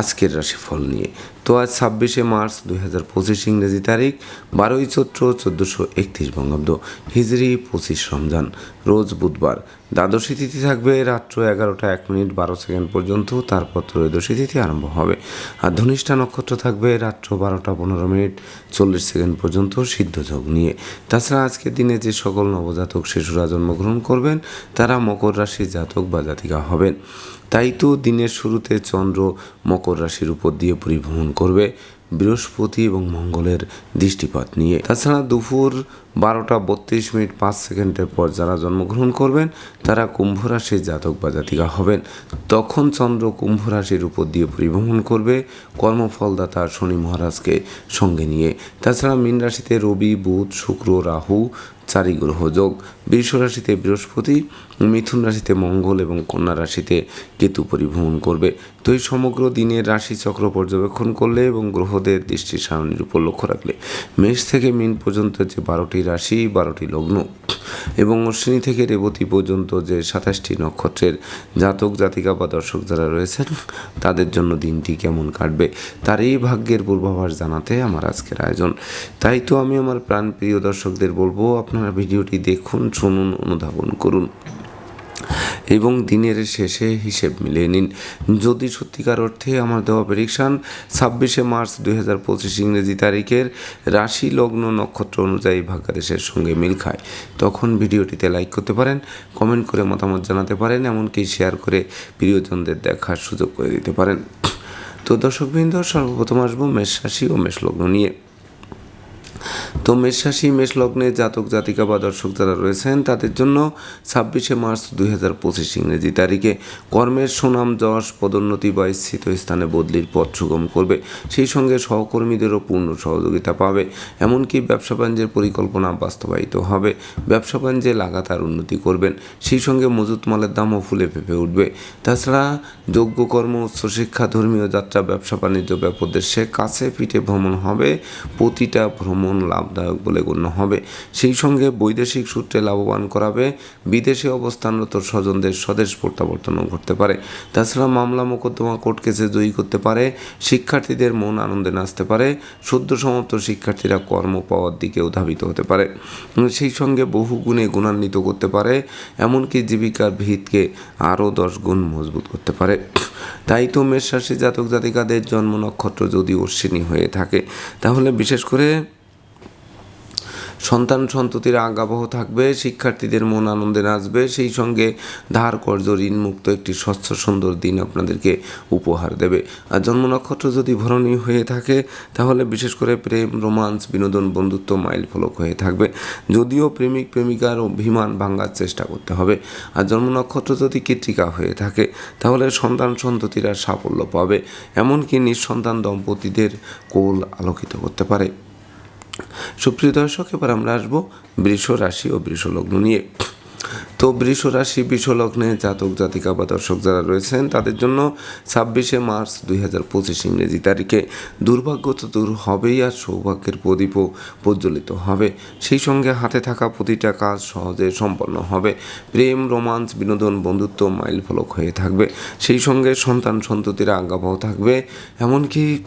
আজকের রাশিফল নিয়ে। তো আজ ছাব্বিশে মার্চ দুই হাজার পঁচিশ ইংরেজি তারিখ, বারোই চৈত্র চোদ্দোশো একত্রিশ বঙ্গাব্দ, হিজড়ি পঁচিশ রমজান, রোজ বুধবার। দ্বাদশী তিথি থাকবে রাত্র এগারোটা এক মিনিট বারো সেকেন্ড পর্যন্ত, তারপর ত্রয়োদশী তিথি আরম্ভ হবে। আর ধনিষ্ঠা নক্ষত্র থাকবে রাত্র বারোটা পনেরো মিনিট চল্লিশ সেকেন্ড পর্যন্ত সিদ্ধ যোগ নিয়ে। তাছাড়া আজকের দিনে যে সকল নবজাতক শিশুরা জন্মগ্রহণ করবেন, তারা মকর রাশির জাতক বা জাতিকা হবেন। তাই তো দিনের শুরুতে চন্দ্র, মকর রাশির উপর দিয়ে পরিভ্রমণ করবে বৃহস্পতি এবং মঙ্গলের দৃষ্টিপাত নিয়ে। তাছাড়া দুপুর বারোটা বত্রিশ মিনিট পাঁচ সেকেন্ডের পর যারা জন্মগ্রহণ করবেন, তারা কুম্ভ রাশির জাতক বা জাতিকা হবেন। তখন চন্দ্র কুম্ভ রাশির উপর দিয়ে পরিভ্রমণ করবে কর্মফলদাতা শনি মহারাজকে সঙ্গে নিয়ে। তাছাড়া মীন রাশিতে রবি, বুধ, শুক্র, রাহু, চারি গ্রহ যোগ। বৃষ রাশিতে বৃহস্পতি, মিথুন রাশিতে মঙ্গল এবং কন্যা রাশিতে কেতু পরিভ্রমণ করবে। তো এই সমগ্র দিনের রাশি চক্র পর্যবেক্ষণ করলে এবং গ্রহদের দৃষ্টি সারণীর উপর লক্ষ্য রাখলে মেষ থেকে মিন পর্যন্ত যে বারোটি রাশি বারোটি লগ্ন এবং অশ্বিনী থেকে রেবতী পর্যন্ত যে সাতাশটি নক্ষত্রের জাতক, জাতিকা বা দর্শক যারা রয়েছেন, তাদের জন্য দিনটি কেমন কাটবে তার এই ভাগ্যের পূর্বাভাস জানাতে আমার আজকের আয়োজন। তাই তো আমি আমার প্রাণপ্রিয় দর্শকদের বলব, আপনারা ভিডিওটি দেখুন, শুনুন, অনুধাবন করুন। এবং দিনের শেষে হিসেব মিলিয়ে নিন। যদি সত্যিকার অর্থে আমার দেওয়া প্রেডিকশান ছাব্বিশে মার্চ দুই হাজার পঁচিশ ইংরেজি তারিখের রাশি লগ্ন নক্ষত্র অনুযায়ী ভাগ্যাদেশের সঙ্গে মিল খায়, তখন ভিডিওটিতে লাইক করতে পারেন কমেন্ট করে মতামত জানাতে পারেন, এমনকি শেয়ার করে প্রিয়জনদের দেখার সুযোগ করে দিতে পারেন। তো দর্শকবৃন্দ, সর্বপ্রথম আসব মেষ রাশি ও মেষ লগ্ন নিয়ে। তো মেষ রাশি মেষ লগ্নে জাতক, জাতিকা বা দর্শক যারা রয়েছেন, তাদের জন্য ছাব্বিশে মার্চ দুই হাজার পঁচিশ ইংরেজি তারিখে কর্মের সুনাম, যশ, পদোন্নতি বা স্থিত স্থানে বদলির পথ সুগম করবে। সেই সঙ্গে সহকর্মীদেরও পূর্ণ সহযোগিতা পাবে। এমনকি ব্যবসা বাণিজ্যের পরিকল্পনা বাস্তবায়িত হবে। ব্যবসা বাণিজ্যে লাগাতার উন্নতি করবেন। সেই সঙ্গে মজুত মালের দামও ফুলে ফেপে উঠবে। তাছাড়া যোগ্য কর্ম উচ্চশিক্ষা ধর্মীয় যাত্রা, ব্যবসা বাণিজ্য ব্যাপদেশে কাছে পিঠে ভ্রমণ হবে। প্রতিটা ভ্রমণ লাভদায়ক বলে গণ্য হবে। সেই সঙ্গে বৈদেশিক সূত্রে লাভবান করাবে বিদেশে অবস্থানরত স্বজনদের স্বদেশ প্রত্যাবর্তনও ঘটতে পারে। তাছাড়া মামলা মোকদ্দমা কোর্ট কেসে জয়ী করতে পারে, শিক্ষার্থীদের মন আনন্দে নাচতে পারে, সদ্য সমাপ্ত শিক্ষার্থীরা কর্ম পাওয়ার দিকেও ধাবিত হতে পারে। সেই সঙ্গে বহু গুণে গুণান্বিত করতে পারে, এমনকি জীবিকার ভিতকে আরও দশ গুণ মজবুত করতে পারে। তাই তো মেষ রাশি জাতক জাতিকাদের জন্ম নক্ষত্র যদি অশ্বিনী হয়ে থাকে, তাহলে বিশেষ করে সন্তান সন্ততির আজ্ঞাবহ থাকবে, শিক্ষার্থীদের মন আনন্দে নাচবে। সেই সঙ্গে ধার কর্য ঋণমুক্ত একটি স্বচ্ছ, সুন্দর দিন আপনাদেরকে উপহার দেবে। আর জন্ম নক্ষত্র যদি ভরণী হয়ে থাকে, তাহলে বিশেষ করে প্রেম, রোমান্স, বিনোদন, বন্ধুত্ব মাইল ফলক হয়ে থাকবে। যদিও প্রেমিক, প্রেমিকার অভিমান ভাঙ্গার চেষ্টা করতে হবে। আর জন্ম নক্ষত্র যদি কৃত্রিকা হয়ে থাকে, তাহলে সন্তান সন্ততিরা সাফল্য পাবে। এমনকি নিঃসন্তান দম্পতিদের কোল আলোকিত করতে পারে। সুপ্রিয় দর্শক এবার আমরা আসব বৃষ রাশি ও বৃষ লগ্ন নিয়ে। তো বৃষ রাশি লগ্নে জাতক, জাতিকা বা দর্শক যারা রয়েছেন, তাদের জন্য ছাব্বিশে মার্চ দুই হাজার পঁচিশ ইংরেজি তারিখে দুর্ভাগ্য তো দূর হবেই আর সৌভাগ্যের প্রদীপও প্রজ্বলিত হবে। সেই সঙ্গে হাতে থাকা প্রতিটা কাজ সহজে সম্পন্ন হবে। প্রেম, রোমান্স, বিনোদন, বন্ধুত্ব মাইল ফলক হয়ে থাকবে। সেই সঙ্গে সন্তান সন্ততির আজ্ঞাবহ থাকবে। এমনকি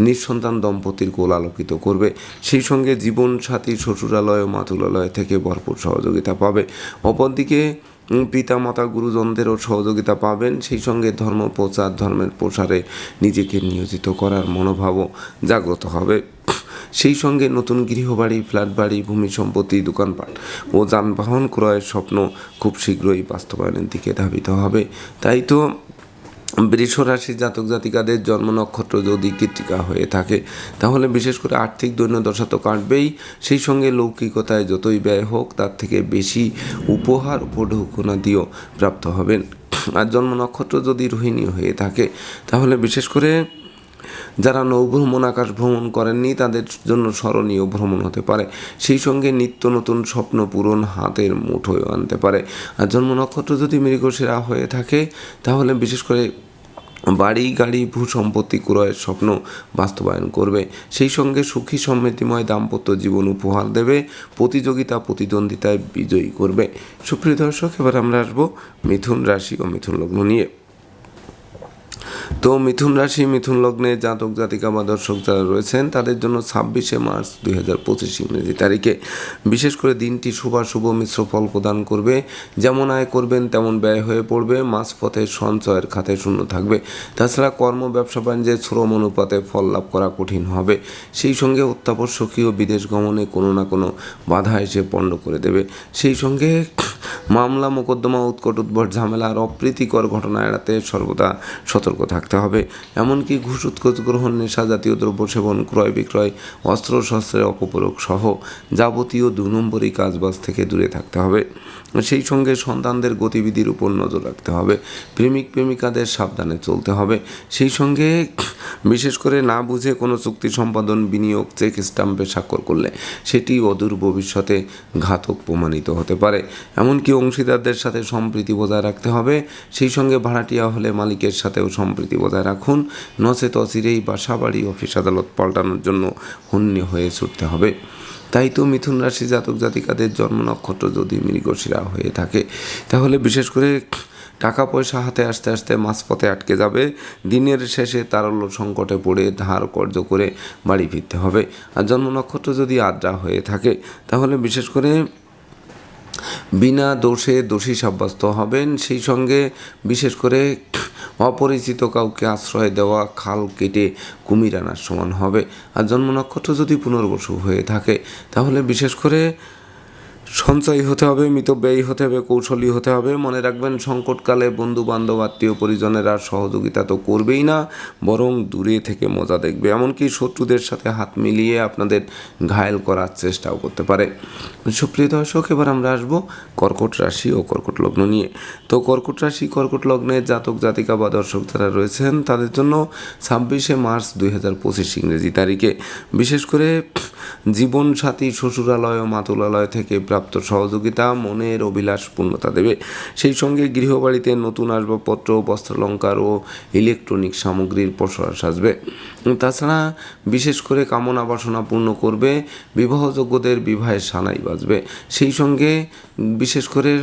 নিঃসন্তান দম্পতির কোল আলোকিত করবে। সেই সঙ্গে জীবন সাথী শ্বশুরালয় ও মাতুলালয় থেকে ভরপুর সহযোগিতা পাবে। অপরদিকে পিতা মাতা গুরুজনদেরও সহযোগিতা পাবেন। সেই সঙ্গে ধর্ম প্রচার, ধর্মের প্রসারে নিজেকে নিয়োজিত করার মনোভাবও জাগ্রত হবে। সেই সঙ্গে নতুন গৃহবাড়ি ফ্ল্যাট বাড়ি ভূমি সম্পত্তি, দোকানপাট ও যানবাহন ক্রয়ের স্বপ্ন খুব শীঘ্রই বাস্তবায়নের দিকে ধাবিত হবে। তাই তো বৃষ রাশির জাতক জাতিকাদের জন্ম নক্ষত্র যদি কৃতিকা হয়ে থাকে, তাহলে বিশেষ করে আর্থিক দৈন্যদশা তো কাটবেই। সেই সঙ্গে লৌকিকতায় যতই ব্যয় হোক, তার থেকে বেশি উপহার উপঢৌকনা দিয়েও প্রাপ্ত হবেন। আর জন্ম নক্ষত্র যদি রোহিণী হয়ে থাকে, তাহলে বিশেষ করে যারা নৌভ্রমণ আকাশ ভ্রমণ করেননি, তাদের জন্য স্মরণীয় ভ্রমণ হতে পারে। সেই সঙ্গে নিত্য নতুন স্বপ্ন পূরণ হাতের মুঠোয় আনতে পারে। আর জন্ম নক্ষত্র যদি মৃগশিরা হয়ে থাকে, তাহলে বিশেষ করে বাড়ি, গাড়ি ভূ সম্পত্তি ক্রয়ের স্বপ্ন বাস্তবায়ন করবে। সেই সঙ্গে সুখী, সমৃদ্ধিময়, দাম্পত্য জীবন উপহার দেবে। প্রতিযোগিতা, প্রতিদ্বন্দ্বিতায় বিজয়ী করবে। সুপ্রিয় দর্শক, এবার আমরা আসব মিথুন রাশি ও মিথুন লগ্ন নিয়ে। তো মিথুন রাশি, মিথুন লগ্নে জাতক, জাতিকা বা দর্শক যারা রয়েছেন, তাদের জন্য ছাব্বিশে মার্চ দুই হাজার পঁচিশ ইংরেজি তারিখে। বিশেষ করে দিনটি শুভাশুভ মিশ্র ফল প্রদান করবে। যেমন আয় করবেন, তেমন ব্যয় হয়ে পড়বে। মাঝপথে সঞ্চয়ের খাতে শূন্য থাকবে। তাছাড়া কর্ম, ব্যবসা, বাণিজ্যে শ্রম অনুপাতে ফল লাভ করা কঠিন হবে। সেই সঙ্গে অত্যাবশ্যকীয় বিদেশ গমনে কোনো না কোনো বাধা এসে পণ্ড করে দেবে। সেই সঙ্গে মামলা, মোকদ্দমা, উৎকট উদ্ভট ঝামেলা আর অপ্রীতিকর ঘটনা এড়াতে সর্বদা সতর্ক থাকতে হবে। এমনকি ঘুষ উৎকোচ গ্রহণ, নেশা জাতীয় দ্রব্য সেবন, ক্রয় বিক্রয়, অস্ত্র, শস্ত্রের অপপ্রয়োগ সহ যাবতীয় দু নম্বরই কাজবাজ থেকে দূরে থাকতে হবে। সেই সঙ্গে সন্তানদের গতিবিধির উপর নজর রাখতে হবে। প্রেমিক, প্রেমিকাদের সাবধানে চলতে হবে। সেই সঙ্গে বিশেষ করে না বুঝে কোনো চুক্তি সম্পাদন, বিনিয়োগ, চেক স্টাম্পে স্বাক্ষর করলে সেটি অদূর ভবিষ্যতে ঘাতক প্রমাণিত হতে পারে। এমনকি অংশীদারদের সাথে সম্প্রীতি বজায় রাখতে হবে। সেই সঙ্গে ভাড়াটিয়া হলে মালিকের সাথেও সম্প্রীতি বজায় রাখুন। নচেত অচিরেই বাসা বাড়ি অফিস আদালত পাল্টানোর জন্য হন্যে হয়ে ছুটতে হবে। তাই তো মিথুন রাশি জাতক জাতিকাদের জন্ম নক্ষত্র যদি মৃগশিরা হয়ে থাকে, তাহলে বিশেষ করে টাকা পয়সা হাতে আসতে আসতে মাঝপথে আটকে যাবে। দিনের শেষে তারল্য সংকটে পড়ে ধার কর্য করে বাড়ি ফিরতে হবে। আর জন্ম নক্ষত্র যদি আদ্রা হয়ে থাকে, তাহলে বিশেষ করে বিনা দোষে দোষী সাব্যস্ত হবেন। সেই সঙ্গে বিশেষ করে অপরিচিত কাউকে আশ্রয় দেওয়া, খাল কেটে কুমির আনার সমান হবে। আর জন্ম নক্ষত্র যদি পুনর্বসু হয়ে থাকে, তাহলে বিশেষ করে সঞ্চয় হতে হবে, মিতব্যয়ী হতে হবে, কৌশলী হতে হবে। মনে রাখবেন, সংকটকালে বন্ধু বান্ধব আত্মীয় পরিজনেরা সহযোগিতা তো করবেই না, বরং দূরে থেকে মজা দেখবে। এমনকি শত্রুদের সাথে হাত মিলিয়ে আপনাদের ঘায়েল করার চেষ্টাও করতে পারে। সুপ্রিয় দর্শক, এবার আমরা আসব কর্কট রাশি ও কর্কট লগ্ন নিয়ে। তো কর্কট রাশি, কর্কট লগ্নে জাতক, জাতিকা বা দর্শক যারা রয়েছেন, তাদের জন্য ছাব্বিশে মার্চ দুই হাজার পঁচিশ ইংরেজি তারিখে। বিশেষ করে জীবন সাথী শ্বশুরালয় ও মাতুলালয় থেকে প্রাপ্ত সহযোগিতা, মনের অভিলাষ পূর্ণতা দেবে। সেই সঙ্গে গৃহবাড়িতে নতুন আসবাবপত্র, বস্ত্রালঙ্কার ও ইলেকট্রনিক সামগ্রীর প্রসার সাজবে। তাছাড়া বিশেষ করে কামনা বাসনা পূর্ণ করবে, বিবাহযোগ্যদের বিবাহের সানাই বাজবে। সেই সঙ্গে বিশেষ করে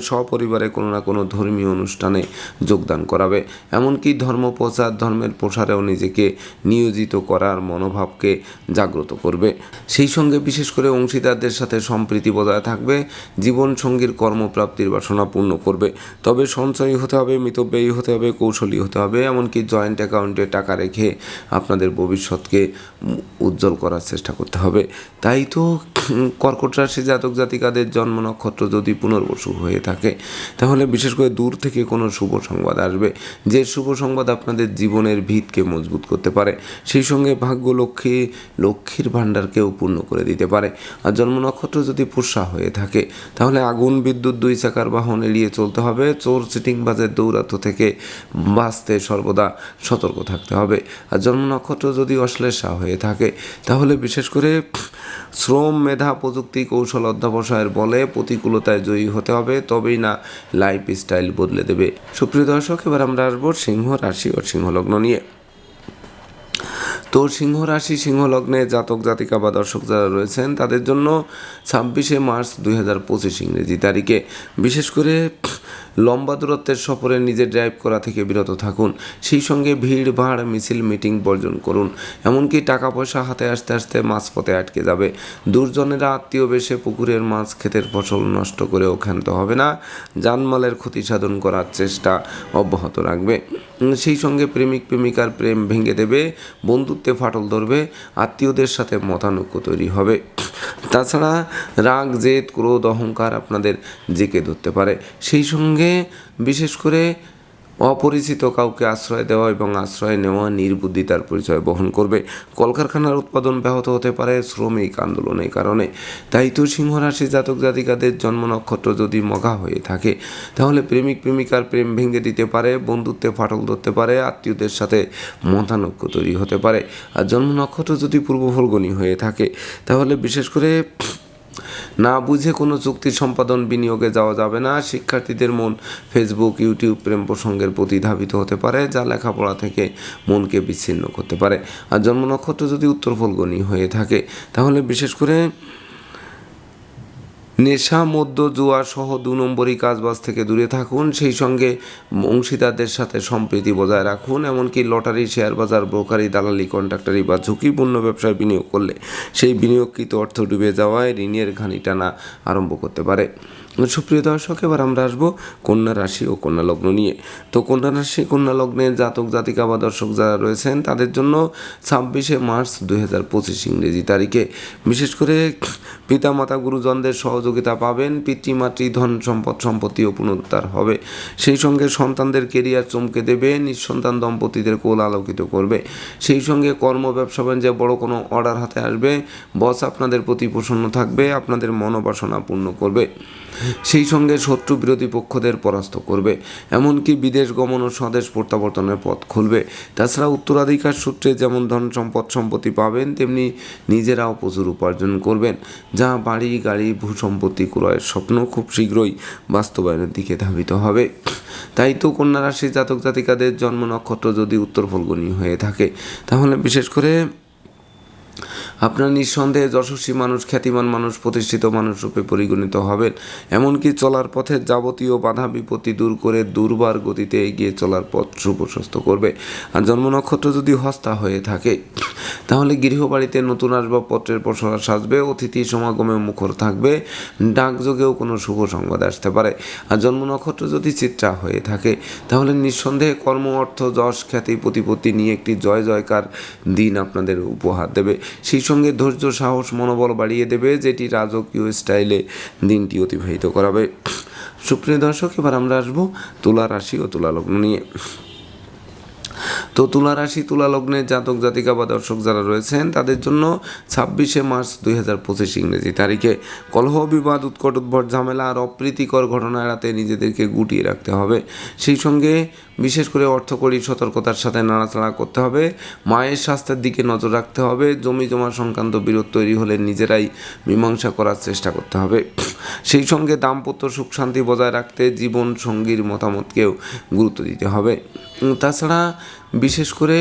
সপরিবারে কোনো না কোনো ধর্মীয় অনুষ্ঠানে যোগদান করাবে। এমনকি ধর্ম প্রচার, ধর্মের প্রসারেও নিজেকে নিয়োজিত করার মনোভাবকে জাগ্রত করবে। সেই সঙ্গে বিশেষ করে অংশীদারদের সাথে সম্প্রীতি বজায় থাকবে জীবন সঙ্গীর কর্মপ্রাপ্তির বাসনা পূর্ণ করবে। তবে সঞ্চয়ী হতে হবে, মিতব্যয়ী হতে হবে, কৌশলী হতে হবে, এমনকি জয়েন্ট অ্যাকাউন্টে টাকা রেখে আপনাদের ভবিষ্যৎকে উজ্জ্বল করার চেষ্টা করতে হবে। তাই তো কর্কট রাশি জাতক জাতিকাদের জন্ম নক্ষত্র যদি পুনর্বসু হয়ে থাকে, তাহলে বিশেষ করে দূর থেকে কোনো শুভ সংবাদ আসবে। যে শুভ সংবাদ আপনাদের জীবনের ভিতকে মজবুত করতে পারে, সেই সঙ্গে ভাগ্য লক্ষ্মী, লক্ষ্মীর ভাণ্ডারকেও পূর্ণ করে দিতে পারে। আর জন্ম নক্ষত্র যদি পুষা হয়ে থাকে, তাহলে আগুন, বিদ্যুৎ, দুই চাকার বাহন এড়িয়ে চলতে হবে। চোর চিটিংবাজের দৌরাত্ম থেকে বাঁচতে সর্বদা সতর্ক থাকতে হবে। আর জন্ম নক্ষত্র যদি অশ্লেষা হয়ে থাকে, তাহলে বিশেষ করে শ্রম মেধা, প্রযুক্তি, কৌশল অধ্যাবসায়ের বলে প্রতিকূলতায় জয়ী হতে হবে, তবেই না লাইফ স্টাইল বদলে দেবে। সুপ্রিয় দর্শক, এবার আমরা আসব সিংহ রাশি ও সিংহ লগ্ন নিয়ে। তো সিংহ রাশি, সিংহ লগ্নে জাতক, জাতিকা বা দর্শক যারা রয়েছেন, তাদের জন্য ছাব্বিশে মার্চ দুই হাজার পঁচিশ ইংরেজি তারিখে। বিশেষ করে লম্বা দূরত্বের সফরে নিজে ড্রাইভ করা থেকে বিরত থাকুন। সেই সঙ্গে ভিড় ভাড় মিছিল মিটিং বর্জন করুন। এমনকি টাকা পয়সা হাতে আসতে আসতে মাঝপথে আটকে যাবে। দুর্জনেরা আত্মীয় বেশে পুকুরের মাছ, ক্ষেতের ফসল নষ্ট করেও ক্ষান্ত হবে না। জানমালের ক্ষতি সাধন করার চেষ্টা অব্যাহত রাখবে। সেই সঙ্গে প্রেমিক প্রেমিকার প্রেম ভেঙে দেবে। বন্ধুত্বে ফাটল ধরবে, আত্মীয়দের সাথে মতানৈক্য তৈরি হবে। তাছাড়া রাগ, জেদ, ক্রোধ, অহংকার আপনাদের জেকে ধরতে পারে। সেই সঙ্গে বিশেষ করে অপরিচিত কাউকে আশ্রয় দেওয়া এবং আশ্রয় নেওয়া নির্বুদ্ধিতার পরিচয় বহন করবে। কলকারখানার উৎপাদন ব্যাহত হতে পারে শ্রমিক আন্দোলনের কারণে। তাই তো সিংহরাশি জাতক জাতিকাদের জন্ম নক্ষত্র যদি মগা হয়ে থাকে, তাহলে প্রেমিক প্রেমিকার প্রেম ভেঙে দিতে পারে, বন্ধুত্বে ফাটল ধরতে পারে, আত্মীয়দের সাথে মতানৈক্য তৈরি হতে পারে। আর জন্ম নক্ষত্র যদি পূর্ব ফলগণী হয়ে থাকে, তাহলে বিশেষ করে না বুঝে কোনো চুক্তি সম্পাদন বিনিয়োগে যাওয়া যাবে না। শিক্ষার্থীদের মন ফেসবুক ইউটিউব প্রেম প্রসঙ্গের প্রতি ধাবিত হতে পারে, যা লেখাপড়া থেকে মনকে বিচ্ছিন্ন করতে পারে। আর জন্ম নক্ষত্র যদি উত্তর ফলগণী হয়ে থাকে, তাহলে বিশেষ করে নেশা মদ্য জুয়া সহ দু নম্বরই কাজবাজ থেকে দূরে থাকুন। সেই সঙ্গে অংশীদারদের সাথে সম্প্রীতি বজায় রাখুন। এমনকি লটারি, শেয়ার বাজার, ব্রোকারি, দালালি, কন্ট্রাক্টারি বা ঝুঁকিপূর্ণ ব্যবসায় বিনিয়োগ করলে সেই বিনিয়োগকৃত অর্থ ডুবে যাওয়ায় ঋণের ঘানি টানা আরম্ভ করতে পারে। সুপ্রিয় দর্শক, এবার আমরা আসব কন্যা রাশি ও কন্যা লগ্ন নিয়ে। তো কন্যা রাশি, কন্যা লগ্নের জাতক, জাতিকা বা দর্শক যারা রয়েছেন, তাদের জন্য ছাব্বিশে মার্চ দুই হাজার পঁচিশ ইংরেজি তারিখে। বিশেষ করে পিতামাতা, গুরুজনদের সহযোগিতা পাবেন পিতৃমাতৃ ধন সম্পদ সম্পত্তিও পুনরুদ্ধার হবে। সেই সঙ্গে সন্তানদের কেরিয়ার চমকে দেবে নিঃসন্তান দম্পতিদের কোল আলোকিত করবে। সেই সঙ্গে কর্ম, ব্যবসা, বাণিজ্যে, বড় কোনো অর্ডার হাতে আসবে। বস আপনাদের প্রতি প্রসন্ন থাকবে, আপনাদের মনোবাসনা পূর্ণ করবে। সেই সঙ্গে শত্রু বিরোধী পক্ষদের পরাস্ত করবে। এমনকি বিদেশ গমন ও স্বদেশ প্রত্যাবর্তনের পথ খুলবে। তাছাড়া উত্তরাধিকার সূত্রে যেমন ধন সম্পদ সম্পত্তি পাবেন, তেমনি নিজেরাও প্রচুর উপার্জন করবেন, যা বাড়ি, গাড়ি ভূ সম্পত্তি ক্রয়ের স্বপ্ন খুব শীঘ্রই বাস্তবায়নের দিকে ধাবিত হবে। তাই তো কন্যা রাশির জাতক জাতিকাদের জন্ম নক্ষত্র যদি উত্তর ফলগুনি হয়ে থাকে, তাহলে বিশেষ করে আপনার নিঃসন্দেহে যশস্বী মানুষ, খ্যাতিমান মানুষ, প্রতিষ্ঠিত মানুষ রূপে পরিগণিত হবেন। এমনকি চলার পথে যাবতীয় বাধা বিপত্তি দূর করে দুর্বার গতিতে এগিয়ে চলার পথ সুপ্রশস্ত করবে। আর জন্ম নক্ষত্র যদি হস্তা হয়ে থাকে, তাহলে গৃহবাড়িতে নতুন আসবাবপত্রের প্রসার সাজবে, অতিথি সমাগমে মুখর থাকবে ডাকযোগেও কোনো শুভ সংবাদ আসতে পারে। আর জন্ম নক্ষত্র যদি চিত্রা হয়ে থাকে, তাহলে নিঃসন্দেহে কর্ম, অর্থ, যশ, খ্যাতি, প্রতিপত্তি নিয়ে একটি জয় জয়কার দিন আপনাদের উপহার দেবে। সেই সঙ্গে ধৈর্য, সাহস, মনোবল বাড়িয়ে দেবে, যেটি রাজকীয় স্টাইলে দিনটি অতিবাহিত করাবে। সুপ্রিয় দর্শক, এবার আমরা আসব তুলা রাশি ও তুলা লগ্ন নিয়ে। তো তুলা রাশি তুলা লগ্নের জাতক, জাতিকা বা দর্শক যারা রয়েছেন, তাদের জন্য ছাব্বিশে মার্চ দুই হাজার পঁচিশ ইংরেজি তারিখে কলহ, বিবাদ, উৎকট, উদ্ভট, ঝামেলা আর অপ্রীতিকর ঘটনা এড়াতে নিজেদেরকে গুটিয়ে রাখতে হবে। সেই সঙ্গে বিশেষ করে অর্থকরী সতর্কতার সাথে নাড়াচাড়া করতে হবে। মায়ের স্বাস্থ্যের দিকে নজর রাখতে হবে। জমি জমা সংক্রান্ত বিরোধ তৈরি হলে নিজেরাই মীমাংসা করার চেষ্টা করতে হবে। সেই সঙ্গে দাম্পত্য সুখ শান্তি বজায় রাখতে জীবন সঙ্গীর মতামতকেও গুরুত্ব দিতে হবে। তাছাড়া বিশেষ করে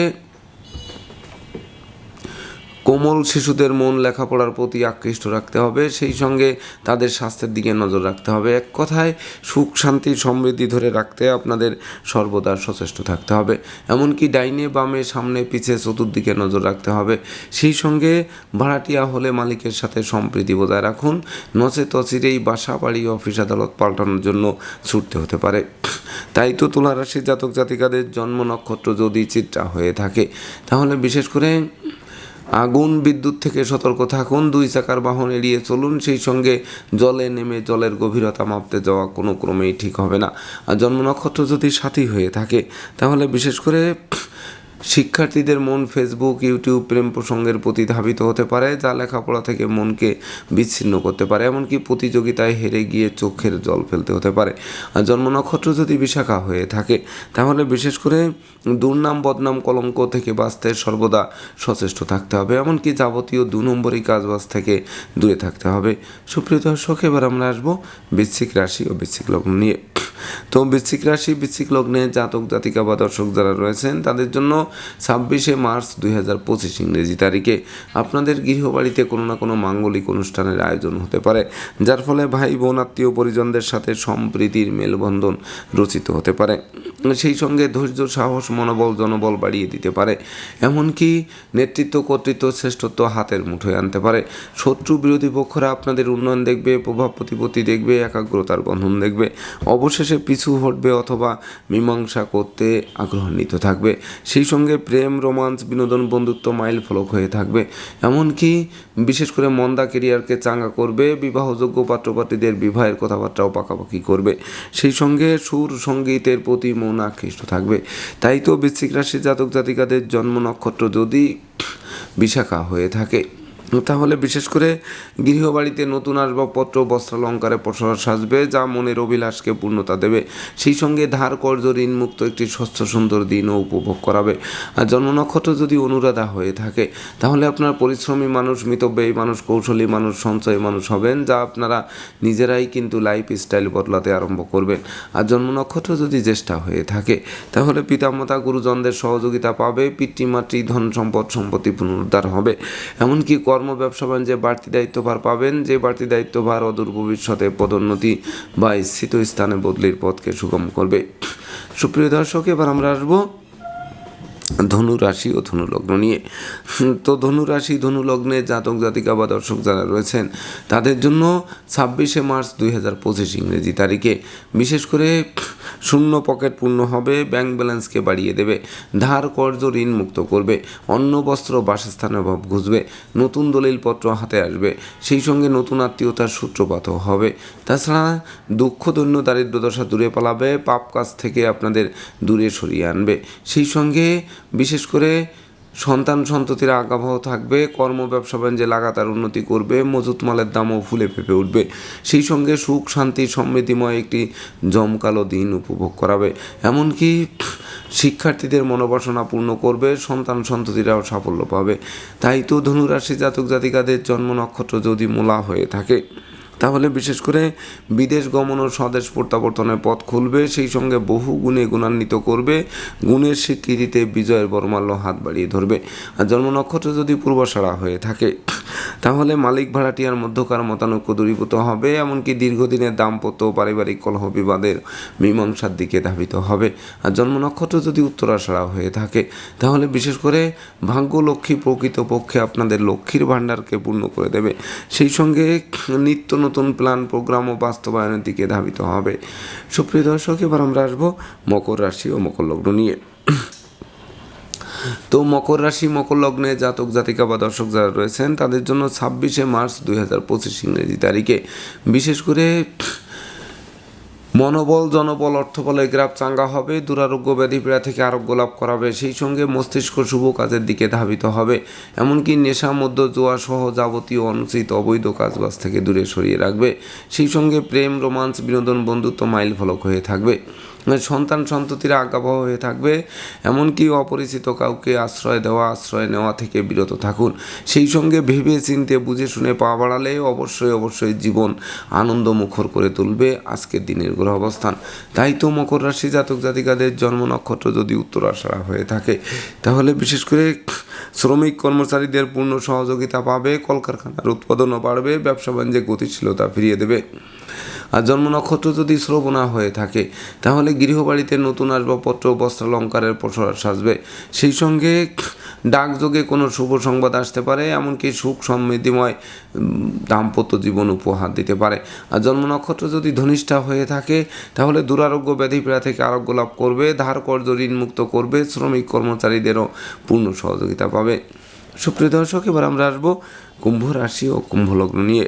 কোমল শিশুদের মন লেখাপড়ার প্রতি আকৃষ্ট রাখতে হবে, সেই সঙ্গে তাদের স্বাস্থ্যের দিকে নজর রাখতে হবে। এক কথায়, সুখ, শান্তি, সমৃদ্ধি ধরে রাখতে আপনাদের সর্বদা সচেষ্ট থাকতে হবে। এমনকি ডাইনে বামে সামনে পিছে চতুর্দিকে নজর রাখতে হবে। সেই সঙ্গে ভাড়াটিয়া হলে মালিকের সাথে সম্প্রীতি বজায় রাখুন। নচে তচিরেই বাসা, বাড়ি অফিস আদালত পাল্টানোর জন্য ছুটতে হতে পারে। তাই তো তুলা রাশির জাতক জাতিকাদের জন্ম নক্ষত্র যদি চিত্রা হয়ে থাকে, তাহলে বিশেষ করে আগুন বিদ্যুৎ থেকে সতর্ক থাকুন, দুই চাকার বাহন এড়িয়ে চলুন, সেই সঙ্গে জলে নেমে জলের গভীরতা মাপতে যাওয়া কোনো ক্রমেই ঠিক হবে না। আর জন্ম নক্ষত্র যদি সাথী হয়ে থাকে, তাহলে বিশেষ করে শিক্ষার্থীদের মন ফেসবুক ইউটিউব প্রেম প্রসঙ্গের প্রতি ধাবিত হতে পারে, যা লেখাপড়া থেকে মনকে বিচ্ছিন্ন করতে পারে, এমনকি প্রতিযোগিতায় হেরে গিয়ে চোখের জল ফেলতে হতে পারে। আর জন্ম নক্ষত্র যদি বিশাখা হয়ে থাকে, তাহলে বিশেষ করে দুর্নাম, বদনাম, কলঙ্ক থেকে বাঁচতে সর্বদা সচেষ্ট থাকতে হবে, এমনকি যাবতীয় দু নম্বরই কাজবাজ থেকে দূরে থাকতে হবে। সুপ্রিয় দর্শক, এবার আমরা আসব বৃশ্চিক রাশি ও বৃশ্চিক লগ্ন নিয়ে। তো বৃশ্চিক রাশি, বৃশ্চিক লগ্নে জাতক, জাতিকা বা দর্শক যারা রয়েছেন, তাদের জন্য ছাব্বিশে মার্চ দুই হাজার পঁচিশ ইংরেজি তারিখে আপনাদের গৃহবাড়িতে কোনো না কোনো মাঙ্গলিক অনুষ্ঠানের আয়োজন হতে পারে, যার ফলে ভাই, বোন, আত্মীয় পরিজনদের সাথে সম্প্রীতির মেলবন্ধন রচিত হতে পারে। সেই সঙ্গে ধৈর্য, সাহস, মনোবল, জনবল বাড়িয়ে দিতে পারে, এমনকি নেতৃত্ব, কর্তৃত্ব, শ্রেষ্ঠত্ব হাতের মুঠোয় আনতে পারে। শত্রু বিরোধী পক্ষরা আপনাদের উন্নয়ন দেখবে, প্রভাব প্রতিপত্তি দেখবে, একাগ্রতার বন্ধন দেখবে। অবশেষে পিছু হটবে অথবা মীমাংসা করতে আগ্রহান্বিত থাকবে। সেই সঙ্গে প্রেম, রোমান্স, বিনোদন, বন্ধুত্ব মাইল ফলক হয়ে থাকবে। এমনকি বিশেষ করে মন্দা কেরিয়ারকে চাঙ্গা করবে, বিবাহযোগ্য পাত্রপাত্রীদের বিবাহের কথাবার্তাও পাকাপাকি করবে। সেই সঙ্গে সুর, সঙ্গীতের প্রতি মন আকৃষ্ট থাকবে। তাই তো বৃশ্চিক রাশির জাতক জাতিকাদের জন্ম নক্ষত্র যদি বিশাখা হয়ে থাকে। তাহলে বিশেষ করে গৃহবাড়িতে নতুন আসবাবপত্র, বস্ত্রালঙ্কারে প্রসার সাজবে, যা মনের অভিলাষকে পূর্ণতা দেবে। সেই সঙ্গে ধার কর্য ঋণমুক্ত একটি স্বচ্ছ, সুন্দর দিনও উপভোগ করাবে। আর জন্ম নক্ষত্র যদি অনুরাধা হয়ে থাকে, তাহলে আপনার পরিশ্রমী মানুষ, মিতব্যয়ী মানুষ, কৌশলী মানুষ, সঞ্চয়ী মানুষ হবেন, যা আপনারা নিজেরাই কিন্তু লাইফ স্টাইল বদলাতে আরম্ভ করবেন। আর জন্ম নক্ষত্র যদি জ্যেষ্ঠা হয়ে থাকে, তাহলে পিতামাতা, গুরুজনদের সহযোগিতা পাবে, পিতৃমাতৃ ধন সম্পদ, সম্পত্তি পুনরুদ্ধার হবে। এমনকি কর্ম ব্যবসা বাণিজ্যে বাড়তি দায়িত্বভার পাবেন, যে বাড়তি দায়িত্বভার অদূর ভবিষ্যতে পদোন্নতি বা স্থিত স্থানে বদলির পথকে সুগম করবে। সুপ্রিয় দর্শক, এবার আমরা আসব ধনু রাশি ও ধনু লগ্ন নিয়ে। তো ধনু রাশি ধনু লগ্নে জাতক, জাতিকা বা দর্শক যারা রয়েছেন, তাদের জন্য ছাব্বিশে মার্চ দুই হাজার পঁচিশ ইংরেজি তারিখে। বিশেষ করে শূন্য পকেট পূর্ণ হবে, ব্যাংক ব্যালেন্সকে বাড়িয়ে দেবে, ধার কর্য ঋণ মুক্ত করবে, অন্ন, বস্ত্র বাসস্থানের অভাব ঘুষবে, নতুন দলিলপত্র হাতে আসবে, সেই সঙ্গে নতুন আত্মীয়তার সূত্রপাতও হবে। তাছাড়া দুঃখ, দৈন্য, দারিদ্র দশা দূরে পালাবে, পাপ কাজ থেকে আপনাদের দূরে সরিয়ে আনবে। সেই সঙ্গে বিশেষ করে সন্তান সন্ততির আগাবহ থাকবে কর্ম ব্যবসা বাণিজ্যে লাগাতার উন্নতি করবে, মজুত মালের দামও ফুলে ফেপে উঠবে। সেই সঙ্গে সুখ, শান্তি, সমৃদ্ধিময় একটি জমকালো দিন উপভোগ করাবে। এমনকি শিক্ষার্থীদের মনোবাসনা পূর্ণ করবে, সন্তান সন্ততিরাও সাফল্য পাবে। তাই তো ধনুরাশি জাতক জাতিকাদের জন্ম নক্ষত্র যদি মূলা হয়ে থাকে। তাহলে বিশেষ করে বিদেশ গমন ও স্বদেশ প্রত্যাবর্তনের পথ খুলবে, সেই সঙ্গে বহু গুণে গুণান্বিত করবে, গুণের স্বীকৃতিতে বিজয়ের বর্মাল্য হাত বাড়িয়ে ধরবে। আর জন্ম নক্ষত্র যদি পূর্বসারা হয়ে থাকে, তাহলে মালিক ভাড়াটিয়ার মধ্যকার মতানৈক্য দূরীভূত হবে, এমনকি দীর্ঘদিনের দাম্পত্য পারিবারিক কলহ বিবাদের মীমাংসার দিকে ধাবিত হবে। আর জন্ম নক্ষত্র যদি উত্তরাষাড়া হয়ে থাকে, তাহলে বিশেষ করে ভাগ্য লক্ষ্মী প্রকৃত পক্ষে আপনাদের লক্ষ্মীর ভাণ্ডারকে পূর্ণ করে দেবে। সেই সঙ্গে নিত্য নতুন প্ল্যান, প্রোগ্রাম ও বাস্তবায়নের দিকে ধাবিত হবে। সুপ্রিয় দর্শক, এবার আমরা আসব মকর রাশি ও মকর লগ্ন নিয়ে। তো মকর রাশি, মকর লগ্নে জাতক, জাতিকা বা দর্শক যারা রয়েছেন, তাদের জন্য ছাব্বিশে মার্চ দুই হাজার পঁচিশ ইংরেজি তারিখে। বিশেষ করে মনোবল, জনবল, অর্থবলে গ্রাফ চাঙ্গা হবে। দুরারোগ্য ব্যাধিপীড়া থেকে আরোগ্য লাভ করাবে। সেই সঙ্গে মস্তিষ্ক শুভ কাজের দিকে ধাবিত হবে। এমনকি নেশা মধ্য জোয়া সহ যাবতীয় অনুচিত অবৈধ কাজবাজ থেকে দূরে সরিয়ে রাখবে। সেই সঙ্গে প্রেম, রোমান্স, বিনোদন, বন্ধুত্ব মাইল ফলক হয়ে থাকবে। সন্তান সন্ততিরা আজ্ঞাবহ হয়ে থাকবে, এমনকি অপরিচিত কাউকে আশ্রয় দেওয়া, আশ্রয় নেওয়া থেকে বিরত থাকুন। সেই সঙ্গে ভেবে চিনতে বুঝে শুনে পা বাড়ালে অবশ্যই অবশ্যই জীবন আনন্দ মুখর করে তুলবে আজকের দিনের গ্রহ অবস্থান। তাই তো মকর রাশি জাতক জাতিকাদের জন্ম নক্ষত্র যদি উত্তরাশারা হয়ে থাকে, তাহলে বিশেষ করে শ্রমিক কর্মচারীদের পূর্ণ সহযোগিতা পাবে, কলকারখানার উৎপাদনও বাড়বে, ব্যবসা বাণিজ্যে গতিশীলতা ফিরিয়ে দেবে। আর জন্ম নক্ষত্র যদি শ্রবণা হয়ে থাকে, তাহলে গৃহবাড়িতে নতুন আসবাবপত্র, বস্ত্রালঙ্কারের প্রসার সাজবে। সেই সঙ্গে ডাকযোগে কোনো শুভ সংবাদ আসতে পারে, এমনকি সুখ সমৃদ্ধিময় দাম্পত্য জীবন উপহার দিতে পারে। আর জন্ম নক্ষত্র যদি ধনিষ্ঠা হয়ে থাকে, তাহলে দুরারোগ্য ব্যাধিপীড়া থেকে আরোগ্য লাভ করবে ধার কর্য ঋণ মুক্ত করবে, শ্রমিক কর্মচারীদেরও পূর্ণ সহযোগিতা পাবে। সুপ্রিয় দর্শক, এবার আমরা আসব কুম্ভ রাশি ও কুম্ভ লগ্ন নিয়ে।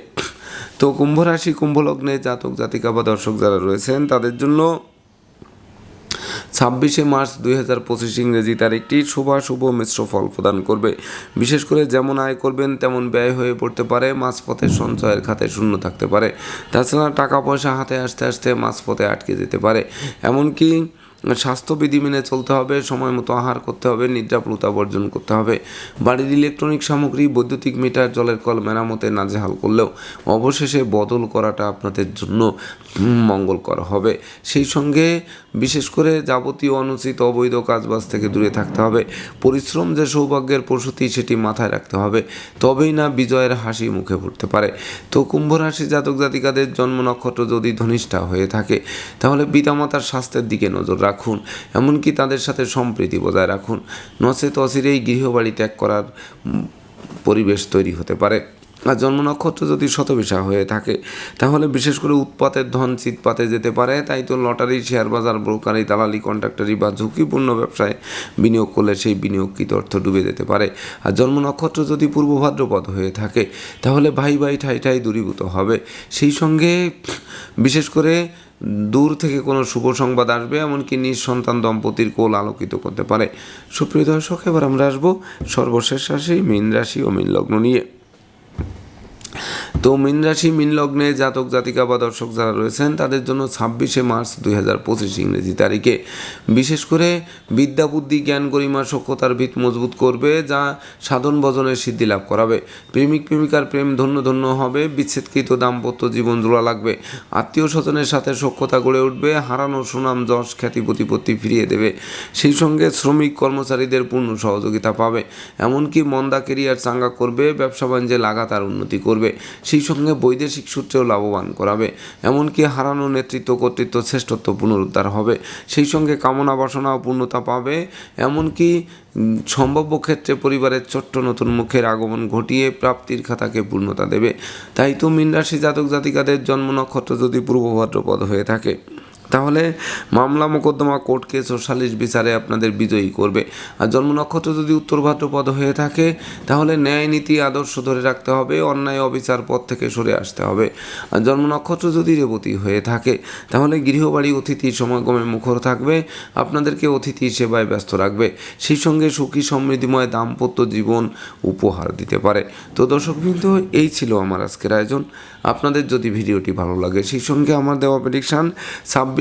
তো কুম্ভ রাশি কুম্ভ লগ্নে জাতক, জাতিকা বা দর্শক যারা রয়েছেন, তাদের জন্য ছাব্বিশে মার্চ দুই হাজার পঁচিশ ইংরেজি তারিখটি শুভাশুভ মিশ্র ফল প্রদান করবে। বিশেষ করে যেমন আয় করবেন, তেমন ব্যয় হয়ে পড়তে পারে, মাঝপথে সঞ্চয়ের খাতে শূন্য থাকতে পারে। তাছাড়া টাকা পয়সা হাতে আসতে আসতে মাঝপথে আটকে যেতে পারে। এমনকি স্বাস্থ্যবিধি মেনে চলতে হবে, সময় মতো আহার করতে হবে নিদ্রাপ্লুতা বর্জন করতে হবে। বাড়ির ইলেকট্রনিক সামগ্রী, বৈদ্যুতিক মিটার জলের কল, মেরামতে নাজেহাল করলেও অবশেষে বদল করাটা আপনাদের জন্য মঙ্গলকর হবে। সেই সঙ্গে বিশেষ করে যাবতীয় অনুচিত অবৈধ কাজবাজ থেকে দূরে থাকতে হবে। পরিশ্রম যে সৌভাগ্যের প্রসূতি সেটি মাথায় রাখতে হবে। তবেই না বিজয়ের হাসি মুখে ফুটতে পারে। তো কুম্ভ রাশি জাতক জাতিকাদের জন্ম নক্ষত্র যদি ধনিষ্ঠা হয়ে থাকে, তাহলে পিতামাতার স্বাস্থ্যের দিকে নজর রাখুন, এমনকি তাদের সাথে সম্প্রীতি বজায় রাখুন। নচেত অচিরেই গৃহবাড়ি ত্যাগ করার পরিবেশ তৈরি হতে পারে। আর জন্ম নক্ষত্র যদি শতবিশা হয়ে থাকে, তাহলে বিশেষ করে উৎপাতের ধন চিৎপাতে যেতে পারে। তাই তো লটারি, শেয়ার বাজার, ব্রোকারি, দালালি, কন্ট্রাক্টারি বা ঝুঁকিপূর্ণ ব্যবসায় বিনিয়োগ করলে সেই বিনিয়োগকৃত অর্থ ডুবে যেতে পারে। আর জন্ম নক্ষত্র যদি পূর্ব ভাদ্রপদ হয়ে থাকে, তাহলে ভাই ভাই ঠাই ঠাই দূরীভূত হবে। সেই সঙ্গে বিশেষ করে দূর থেকে কোনো শুভ সংবাদ আসবে, এমনকি নিঃসন্তান দম্পতির কোল আলোকিত করতে পারে। সুপ্রিয় দর্শক, এবার আমরা আসব সর্বশেষ রাশি, মীন রাশি ও মীন লগ্ন নিয়ে। তো মিন রাশি, মিন লগ্নে জাতক, জাতিকা বা দর্শক যারা রয়েছেন, তাদের জন্য ছাব্বিশে মার্চ দুই হাজার পঁচিশ ইংরেজি তারিখে। বিশেষ করে বিদ্যা, বুদ্ধি, জ্ঞান, গরিমা সক্ষতার ভিত মজবুত করবে, যা সাধন ভজনের সিদ্ধি লাভ করাবে। প্রেমিক, প্রেমিকার প্রেম ধন্য ধন্য হবে, বিচ্ছেদকৃত দাম্পত্য জীবন জোড়া লাগবে। আত্মীয় স্বজনের সাথে সক্ষতা গড়ে উঠবে, হারানো সুনাম, যশ, খ্যাতি, প্রতিপত্তি ফিরিয়ে দেবে। সেই সঙ্গে শ্রমিক, কর্মচারীদের পূর্ণ সহযোগিতা পাবে। এমনকি মন্দা কেরিয়ার চাঙ্গা করবে, ব্যবসা বাণিজ্যে লাগাতার উন্নতি করবে। সেই সঙ্গে বৈদেশিক সূত্রেও লাভবান করাবে। এমনকি হারানো নেতৃত্ব কর্তৃত্ব শ্রেষ্ঠত্ব পুনরুদ্ধার হবে। সেই সঙ্গে কামনা বাসনাও পূর্ণতা পাবে। এমনকি সম্ভাব্য ক্ষেত্রে পরিবারের ছোট্ট নতুন মুখের আগমন ঘটিয়ে প্রাপ্তির খাতাকে পূর্ণতা দেবে। তাই তো মীন জাতক জাতিকাদের জন্ম নক্ষত্র যদি পূর্ব ভাদ্রপদ হয়ে থাকে। তাহলে মামলা মোকদ্দমা কোর্ট কেস ও সালিশ বিচারে আপনাদের বিজয়ী করবে। আর জন্ম নক্ষত্র যদি উত্তর ভাদ্রপদ হয়ে থাকে, তাহলে ন্যায় নীতি আদর্শ ধরে রাখতে হবে, অন্যায় অবিচার পথ থেকে সরে আসতে হবে। আর জন্ম নক্ষত্র যদি রেবতী হয়ে থাকে, তাহলে গৃহবাড়ি অতিথি সমাগমে মুখর থাকবে, আপনাদেরকে অতিথি সেবায় ব্যস্ত রাখবে। সেই সঙ্গে সুখী সমৃদ্ধিময় দাম্পত্য জীবন উপহার দিতে পারে। তো দর্শকবৃন্দ এই ছিল আমার আজকের আয়োজন। আপনাদের যদি ভিডিওটি ভালো লাগে, সেই সঙ্গে আমার দেওয়া প্রেডিকশান ছাব্বিশে